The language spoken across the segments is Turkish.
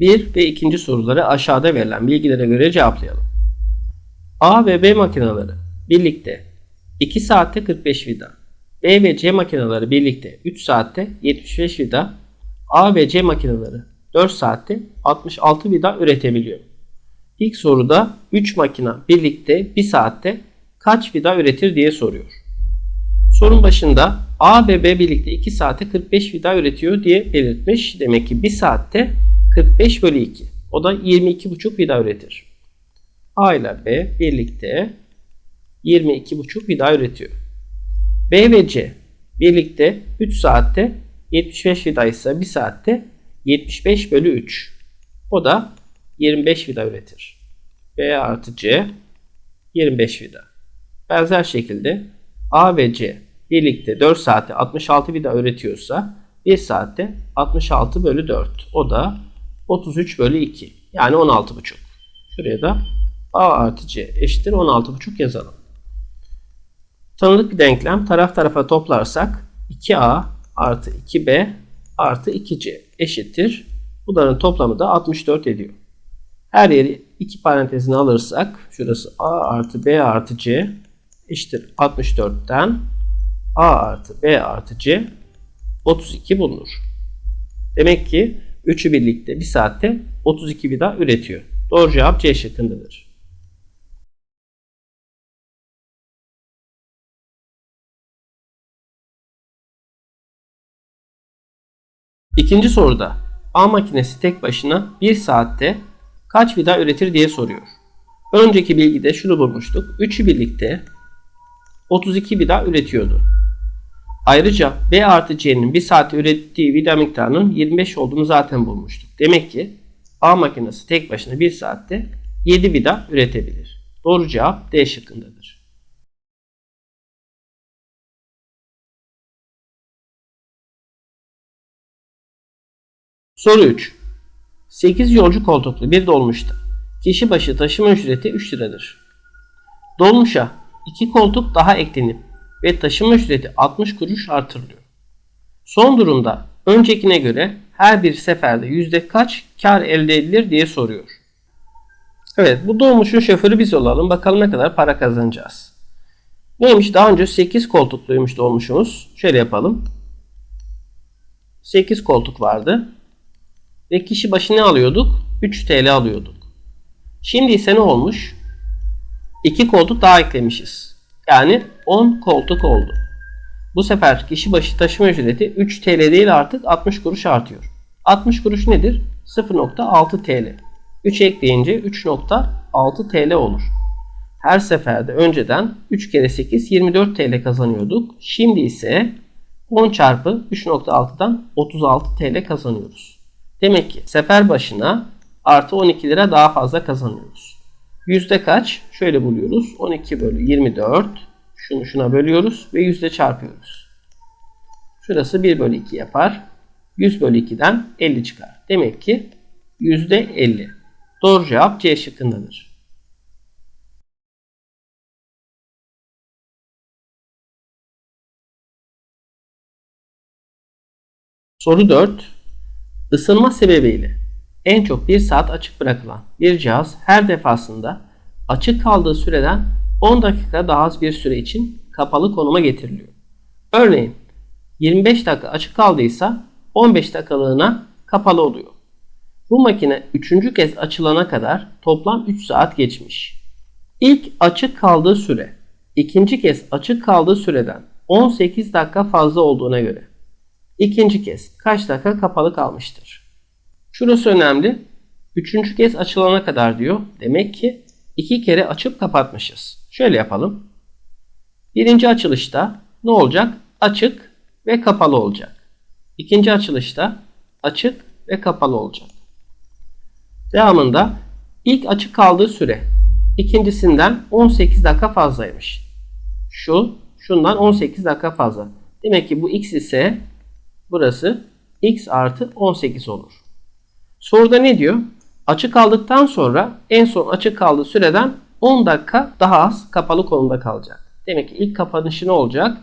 1 ve 2. soruları aşağıda verilen bilgilere göre cevaplayalım. A ve B makineleri birlikte 2 saatte 45 vida, B ve C makineleri birlikte 3 saatte 75 vida, A ve C makineleri 4 saatte 66 vida üretebiliyor. İlk soruda 3 makina birlikte 1 saatte kaç vida üretir diye soruyor. Sorun başında A ve B birlikte 2 saatte 45 vida üretiyor diye belirtmiş. Demek ki 1 saatte 45 bölü 2. O da 22,5 vida üretir. A ile B birlikte 22,5 vida üretiyor. B ve C birlikte 3 saatte 75 vida ise 1 saatte 75 bölü 3. O da 25 vida üretir. B artı C 25 vida. Benzer şekilde A ve C birlikte 4 saatte 66 vida üretiyorsa 1 saatte 66 bölü 4. O da 33 bölü 2. Yani 16,5. Şuraya da A artı C eşittir 16,5 yazalım. Tanıdık bir denklem taraf tarafa toplarsak 2A artı 2B artı 2C eşittir. Bunların toplamı da 64 ediyor. Her yeri iki parantezine alırsak şurası A artı B artı C eşittir 64'ten A artı B artı C 32 bulunur. Demek ki üçü birlikte bir saatte 32 vida üretiyor. Doğru cevap C şıkkındadır. İkinci soruda A makinesi tek başına 1 saatte kaç vida üretir diye soruyor. Önceki bilgide şunu bulmuştuk. Üçü birlikte 32 vida üretiyordu. Ayrıca B artı C'nin 1 saatte ürettiği vida miktarının 25 olduğunu zaten bulmuştuk. Demek ki A makinesi tek başına 1 saatte 7 vida üretebilir. Doğru cevap D şıkkındadır. Soru 3. 8 yolcu koltuklu bir dolmuşta kişi başı taşıma ücreti 3 liradır. Dolmuşa 2 koltuk daha eklenip ve taşıma ücreti 60 kuruş artırılıyor. Son durumda öncekine göre her bir seferde yüzde kaç kar elde edilir diye soruyor. Evet bu dolmuşun şoförü biz olalım. Bakalım ne kadar para kazanacağız. Neymiş daha önce 8 koltukluymuş dolmuşumuz. Şöyle yapalım. 8 koltuk vardı. Ve kişi başı ne alıyorduk? 3 TL alıyorduk. Şimdi ise ne olmuş? 2 koltuk daha eklemişiz. Yani 10 koltuk oldu. Bu sefer kişi başı taşıma ücreti 3 TL değil artık 60 kuruş artıyor. 60 kuruş nedir? 0.6 TL. 3 ekleyince 3.6 TL olur. Her seferde önceden 3 kere 8 24 TL kazanıyorduk. Şimdi ise 10 çarpı 3.6'dan 36 TL kazanıyoruz. Demek ki sefer başına artı 12 lira daha fazla kazanıyoruz. Yüzde kaç? Şöyle buluyoruz. 12 bölü 24. Şunu şuna bölüyoruz ve yüzde çarpıyoruz. Şurası 1 bölü 2 yapar. 100 bölü 2'den 50 çıkar. Demek ki yüzde 50. Doğru cevap C şıkkındadır. Soru 4. Isınma sebebiyle en çok 1 saat açık bırakılan bir cihaz her defasında açık kaldığı süreden 10 dakika daha az bir süre için kapalı konuma getiriliyor. Örneğin 25 dakika açık kaldıysa 15 dakikalığına kapalı oluyor. Bu makine 3. kez açılana kadar toplam 3 saat geçmiş. İlk açık kaldığı süre ikinci kez açık kaldığı süreden 18 dakika fazla olduğuna göre ikinci kez kaç dakika kapalı kalmıştır? Şurası önemli. Üçüncü kez açılana kadar diyor. Demek ki iki kere açıp kapatmışız. Şöyle yapalım. Birinci açılışta ne olacak? Açık ve kapalı olacak. İkinci açılışta açık ve kapalı olacak. Devamında ilk açık kaldığı süre ikincisinden 18 dakika fazlaymış. Şu şundan 18 dakika fazla. Demek ki bu x ise burası x artı 18 olur. Soruda ne diyor? Açık kaldıktan sonra en son açık kaldığı süreden 10 dakika daha az kapalı konumda kalacak. Demek ki ilk kapanışı ne olacak?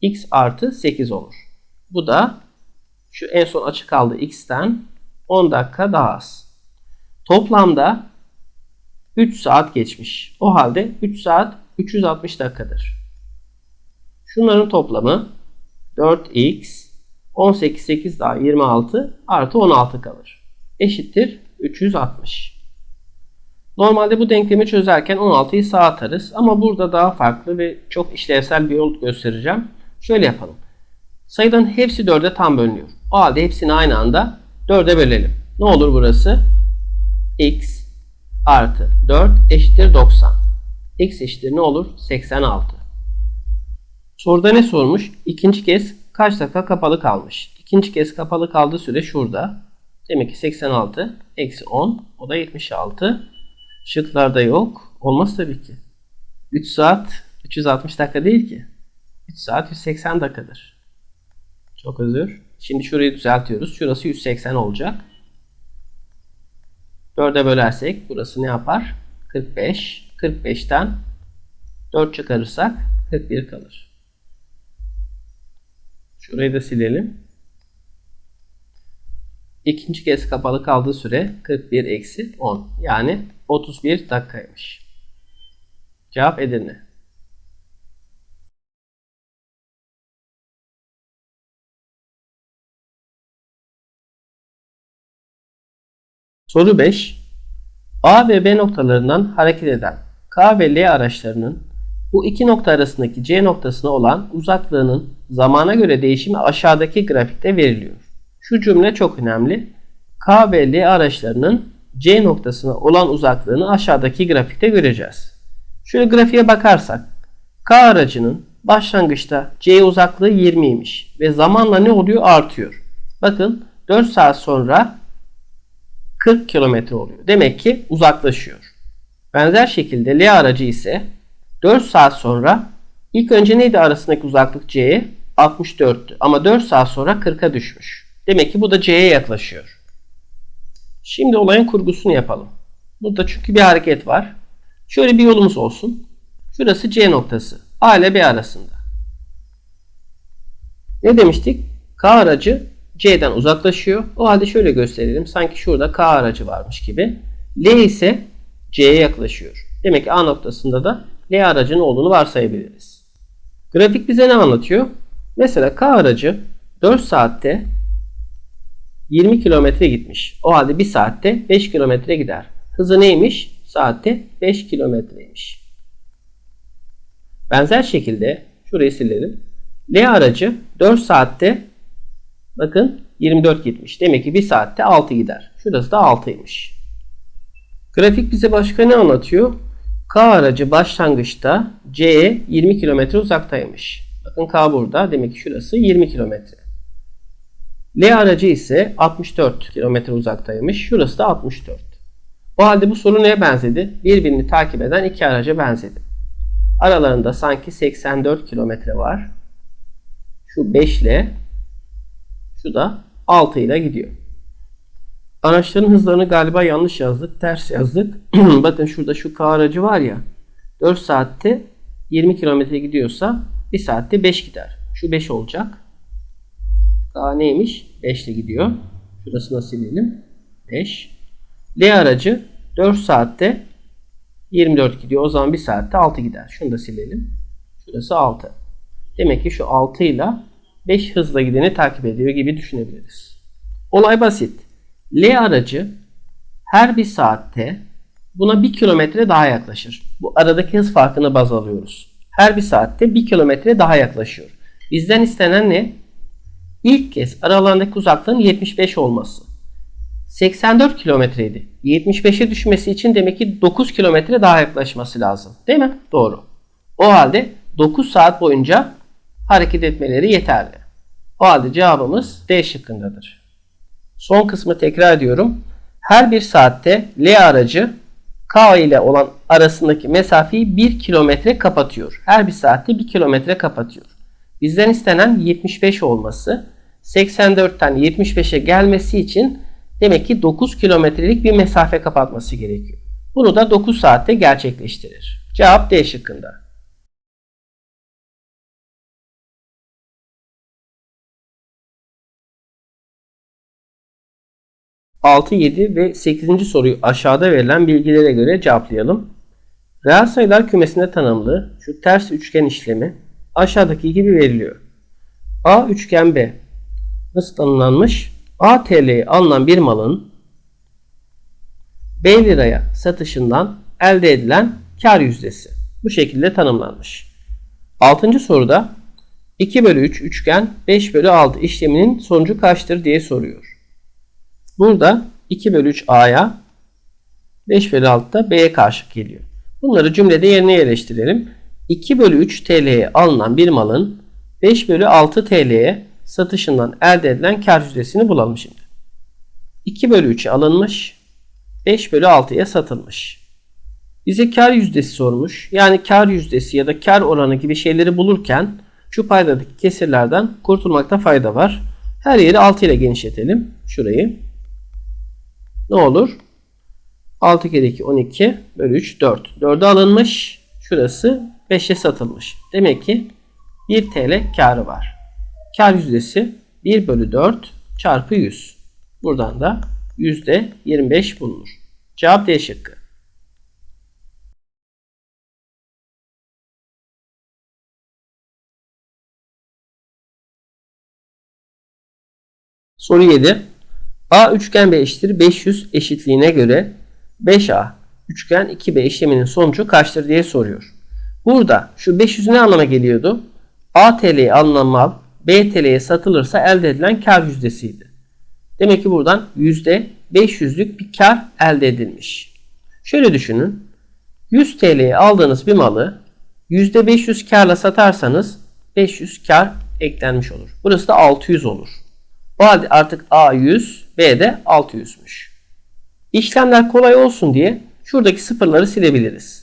x artı 8 olur. Bu da şu en son açık kaldığı x'ten 10 dakika daha az. Toplamda 3 saat geçmiş. O halde 3 saat 360 dakikadır. Şunların toplamı 4x 18 8 daha 26 artı 16 kalır. Eşittir 360. Normalde bu denklemi çözerken 16'yı sağa atarız ama burada daha farklı ve çok işlevsel bir yol göstereceğim. Şöyle yapalım. Sayıların hepsi 4'e tam bölünüyor. O halde hepsini aynı anda 4'e bölelim. Ne olur burası? x artı 4 eşittir 90. x eşittir ne olur? 86. Soruda ne sormuş? İkinci kez kaç dakika kapalı kalmış? İkinci kez kapalı kaldığı süre şurada. Demek ki 86 eksi 10 o da 76. Şıklarda yok. Olmaz tabii ki. 3 saat 360 dakika değil ki. 3 saat 180 dakikadır. Çok özür. Şimdi şurayı düzeltiyoruz. Şurası 180 olacak. 4'e bölersek burası ne yapar? 45. 45'ten 4 çıkarırsak 41 kalır. Şurayı da silelim. İkinci kez kapalı kaldığı süre 41 eksi 10. Yani 31 dakikaymış. Cevap Edirne. Soru 5. A ve B noktalarından hareket eden K ve L araçlarının bu iki nokta arasındaki C noktasına olan uzaklığının zamana göre değişimi aşağıdaki grafikte veriliyor. Şu cümle çok önemli. K ve L araçlarının C noktasına olan uzaklığını aşağıdaki grafikte göreceğiz. Şöyle grafiğe bakarsak K aracının başlangıçta C uzaklığı 20'ymiş ve zamanla ne oluyor? Artıyor. Bakın 4 saat sonra 40 kilometre oluyor. Demek ki uzaklaşıyor. Benzer şekilde L aracı ise 4 saat sonra ilk önce neydi arasındaki uzaklık C'ye? 64'tü. Ama 4 saat sonra 40'a düşmüş. Demek ki bu da C'ye yaklaşıyor. Şimdi olayın kurgusunu yapalım. Burada çünkü bir hareket var. Şöyle bir yolumuz olsun. Şurası C noktası. A ile B arasında. Ne demiştik? K aracı C'den uzaklaşıyor. O halde şöyle gösterelim. Sanki şurada K aracı varmış gibi. L ise C'ye yaklaşıyor. Demek ki A noktasında da L aracının olduğunu varsayabiliriz. Grafik bize ne anlatıyor? Mesela K aracı 4 saatte 20 kilometre gitmiş. O halde 1 saatte 5 kilometre gider. Hızı neymiş? Saatte 5 kilometreymiş. Benzer şekilde şurayı silelim. L aracı 4 saatte bakın 24 gitmiş. Demek ki 1 saatte 6 gider. Şurası da 6'ymış. Grafik bize başka ne anlatıyor? K aracı başlangıçta C'ye 20 kilometre uzaktaymış. Bakın K burada. Demek ki şurası 20 kilometre. L aracı ise 64 kilometre uzaktaymış. Şurası da 64. O halde bu soru neye benzedi? Birbirini takip eden iki araca benzedi. Aralarında sanki 84 kilometre var. Şu 5 ile şu da 6 ile gidiyor. Araçların hızlarını galiba yanlış yazdık. Ters yazdık. Bakın şurada şu K aracı var ya. 4 saatte 20 kilometre gidiyorsa 1 saatte 5 gider. Şu 5 olacak. K neymiş? 5 ile gidiyor. Şurasını silelim. 5. L aracı 4 saatte 24 gidiyor. O zaman 1 saatte 6 gider. Şunu da silelim. Şurası 6. Demek ki şu 6 ile 5 hızla gideni takip ediyor gibi düşünebiliriz. Olay basit. L aracı her bir saatte buna 1 kilometre daha yaklaşır. Bu aradaki hız farkını baz alıyoruz. Her bir saatte 1 kilometre daha yaklaşıyor. Bizden istenen ne? İlk kez aralarındaki uzaklığın 75 olması. 84 kilometreydi. 75'e düşmesi için demek ki 9 kilometre daha yaklaşması lazım. Değil mi? Doğru. O halde 9 saat boyunca hareket etmeleri yeterli. O halde cevabımız D şıkkındadır. Son kısmı tekrar ediyorum. Her bir saatte L aracı K ile olan arasındaki mesafeyi 1 kilometre kapatıyor. Her bir saatte 1 kilometre kapatıyor. Bizden istenen 75 olması. 84'ten 75'e gelmesi için demek ki 9 kilometrelik bir mesafe kapatması gerekiyor. Bunu da 9 saatte gerçekleştirir. Cevap D şıkkında. 6, 7 ve 8. soruyu aşağıda verilen bilgilere göre cevaplayalım. Reel sayılar kümesinde tanımlı şu ters üçgen işlemi aşağıdaki gibi veriliyor. A üçgen B nasıl tanımlanmış? A TL'ye alınan bir malın B liraya satışından elde edilen kar yüzdesi. Bu şekilde tanımlanmış. 6. soruda 2 bölü 3 üçgen 5 bölü 6 işleminin sonucu kaçtır diye soruyor. Burada 2 bölü 3 A'ya 5 bölü 6 da B'ye karşılık geliyor. Bunları cümlede yerine yerleştirelim. 2 bölü 3 TL'ye alınan bir malın 5 bölü 6 TL'ye satışından elde edilen kar yüzdesini bulalım şimdi. 2 bölü 3'e alınmış. 5 bölü 6'ya satılmış. Bize kar yüzdesi sormuş. Yani kar yüzdesi ya da kar oranı gibi şeyleri bulurken şu paydadaki kesirlerden kurtulmakta fayda var. Her yeri 6 ile genişletelim. Şurayı. Ne olur? 6 kere 2 12 bölü 3 4. 4'e alınmış. Şurası 5'e satılmış. Demek ki 1 TL karı var. Kar yüzdesi 1 bölü 4 çarpı 100. Buradan da yüzde 25 bulunur. Cevap D şıkkı. Soru 7. A üçgen B eşittir 500 eşitliğine göre 5A üçgen 2B işleminin sonucu kaçtır diye soruyor. Burada şu 500 ne anlama geliyordu? A TL'ye alınan mal B TL'ye satılırsa elde edilen kar yüzdesiydi. Demek ki buradan yüzde 500'lük bir kar elde edilmiş. Şöyle düşünün. 100 TL'ye aldığınız bir malı yüzde 500 karla satarsanız 500 kar eklenmiş olur. Burası da 600 olur. O halde artık A 100, B de 600'müş. İşlemler kolay olsun diye şuradaki sıfırları silebiliriz.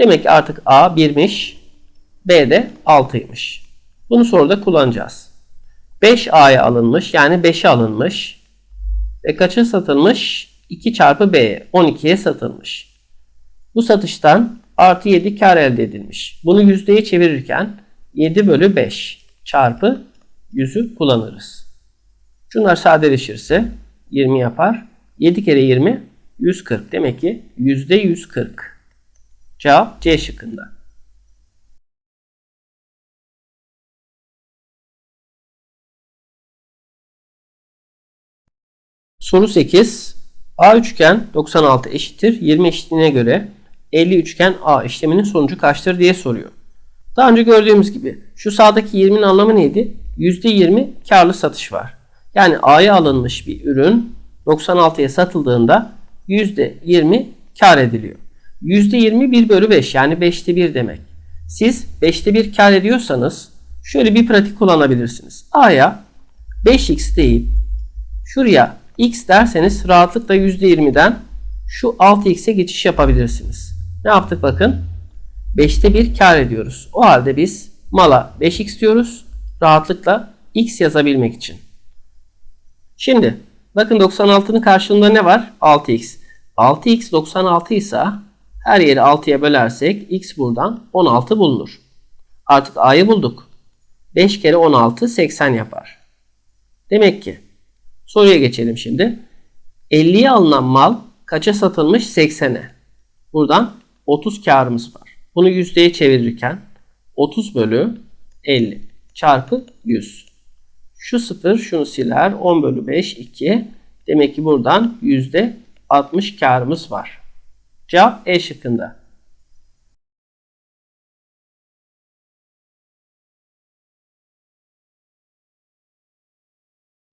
Demek ki artık A 1'miş, B de 6'ymış. Bunu soruda kullanacağız. 5A'ya alınmış yani 5'e alınmış. Ve kaça satılmış? 2 çarpı B'ye 12'ye satılmış. Bu satıştan artı 7 kar elde edilmiş. Bunu yüzdeye çevirirken 7 bölü 5 çarpı 100'ü kullanırız. Şunlar sadeleşirse 20 yapar. 7 kere 20 140. Demek ki yüzde 140. Cevap C şıkkında. Soru 8. A üçgen 96 eşittir 20 eşitliğine göre 50 üçgen A işleminin sonucu kaçtır diye soruyor. Daha önce gördüğümüz gibi şu sağdaki 20'nin anlamı neydi? %20 karlı satış var. Yani A'ya alınmış bir ürün 96'ya satıldığında %20 kar ediliyor. %20 1 bölü 5 yani 5'te 1 demek. Siz 5'te 1 kar ediyorsanız şöyle bir pratik kullanabilirsiniz. A'ya 5x değil şuraya x derseniz rahatlıkla %20'den şu 6x'e geçiş yapabilirsiniz. Ne yaptık bakın? 5'te 1 kar ediyoruz. O halde biz mala 5x diyoruz. Rahatlıkla x yazabilmek için. Şimdi bakın 96'nın karşılığında ne var? 6x. 6x 96 ise her yeri 6'ya bölersek x buradan 16 bulunur. Artık a'yı bulduk. 5 kere 16 80 yapar. Demek ki soruya geçelim şimdi. 50'ye alınan mal kaça satılmış? 80'e. Buradan 30 karımız var. Bunu yüzdeye çevirirken 30 bölü 50 çarpı 100. Şu sıfır şunu siler. 10 bölü 5 2. Demek ki buradan yüzde 60 karımız var. Cevap E şıkkında.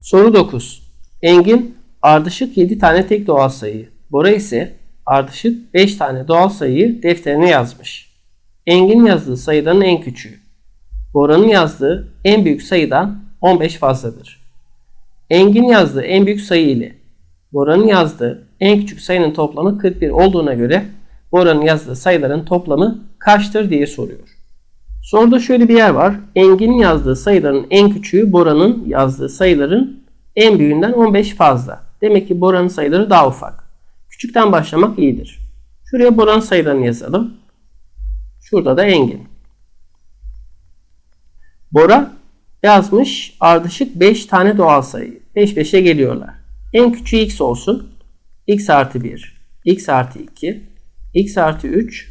Soru 9. Engin ardışık 7 tane tek doğal sayı. Bora ise ardışık 5 tane doğal sayıyı defterine yazmış. Engin yazdığı sayıların en küçüğü. Bora'nın yazdığı en büyük sayıdan 15 fazladır. Engin yazdığı en büyük sayı ile Bora'nın yazdığı en küçük sayının toplamı 41 olduğuna göre Bora'nın yazdığı sayıların toplamı kaçtır diye soruyor. Soruda şöyle bir yer var. Engin'in yazdığı sayıların en küçüğü Bora'nın yazdığı sayıların en büyüğünden 15 fazla. Demek ki Bora'nın sayıları daha ufak. Küçükten başlamak iyidir. Şuraya Bora'nın sayılarını yazalım. Şurada da Engin. Bora yazmış ardışık 5 tane doğal sayı. 5 5'e geliyorlar. En küçüğü x olsun. X artı 1, x artı 2, x artı 3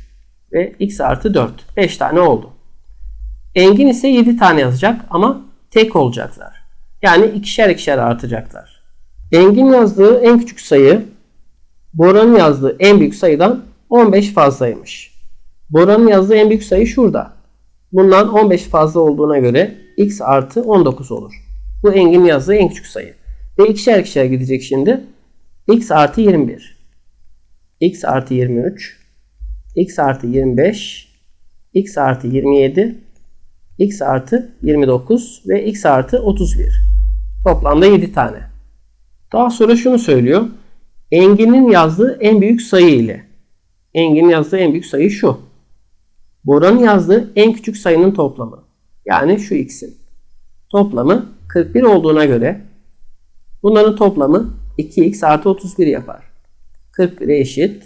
ve x artı 4. 5 tane oldu. Engin ise 7 tane yazacak ama tek olacaklar. Yani ikişer ikişer artacaklar. Engin yazdığı en küçük sayı Bora'nın yazdığı en büyük sayıdan 15 fazlaymış. Bora'nın yazdığı en büyük sayı şurada. Bundan 15 fazla olduğuna göre x artı 19 olur. Bu Engin yazdığı en küçük sayı. Ve ikişer ikişer gidecek şimdi. X artı 21. x artı 23. x artı 25. x artı 27. x artı 29 ve x artı 31. Toplamda 7 tane. Daha sonra şunu söylüyor. Engin'in yazdığı en büyük sayı ile. Engin'in yazdığı en büyük sayı şu. Bora'nın yazdığı en küçük sayının toplamı. Yani şu x'in. Toplamı 41 olduğuna göre bunların toplamı 2x artı 31 yapar. 41'e eşit.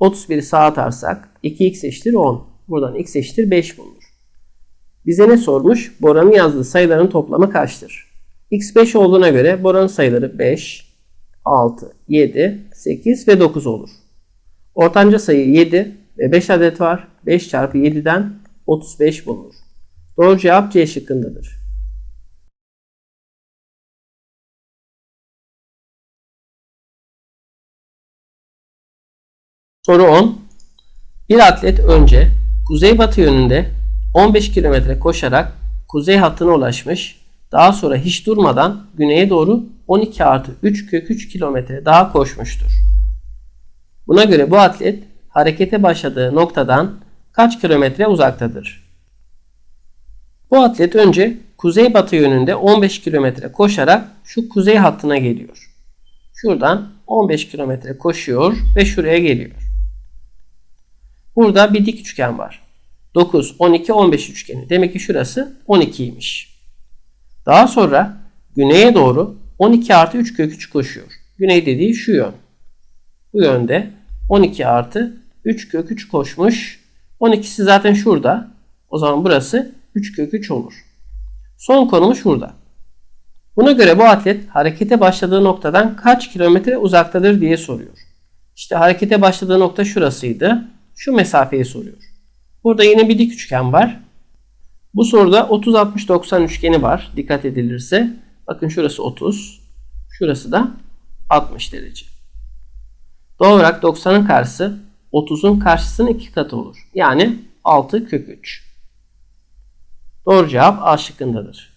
31'i sağa atarsak 2x eşittir 10. Buradan x eşittir 5 bulunur. Bize ne sormuş? Bora'nın yazdığı sayıların toplamı kaçtır? x 5 olduğuna göre Bora'nın sayıları 5, 6, 7, 8 ve 9 olur. Ortanca sayı 7 ve 5 adet var. 5 çarpı 7'den 35 bulunur. Doğru cevap C şıkkındadır. Soru 10. Bir atlet önce kuzeybatı yönünde 15 kilometre koşarak kuzey hattına ulaşmış. Daha sonra hiç durmadan güneye doğru 12 artı 3 kök 3 kilometre daha koşmuştur. Buna göre bu atlet harekete başladığı noktadan kaç kilometre uzaktadır? Bu atlet önce kuzeybatı yönünde 15 kilometre koşarak şu kuzey hattına geliyor. Şuradan 15 kilometre koşuyor ve şuraya geliyor. Burada bir dik üçgen var. 9, 12, 15 üçgeni. Demek ki şurası 12'ymiş. Daha sonra güneye doğru 12 artı 3 kök 3 koşuyor. Güney dediği şu yön. Bu yönde 12 artı 3 kök 3 koşmuş. 12'si zaten şurada. O zaman burası 3 kök 3 olur. Son konumu şurada. Buna göre bu atlet harekete başladığı noktadan kaç kilometre uzaktadır diye soruyor. İşte harekete başladığı nokta şurasıydı. Şu mesafeyi soruyor. Burada yine bir dik üçgen var. Bu soruda 30 60 90 üçgeni var. Dikkat edilirse. Bakın şurası 30. Şurası da 60 derece. Doğal olarak 90'ın karşısı 30'un karşısının iki katı olur. Yani 6 kök 3. Doğru cevap A şıkkındadır.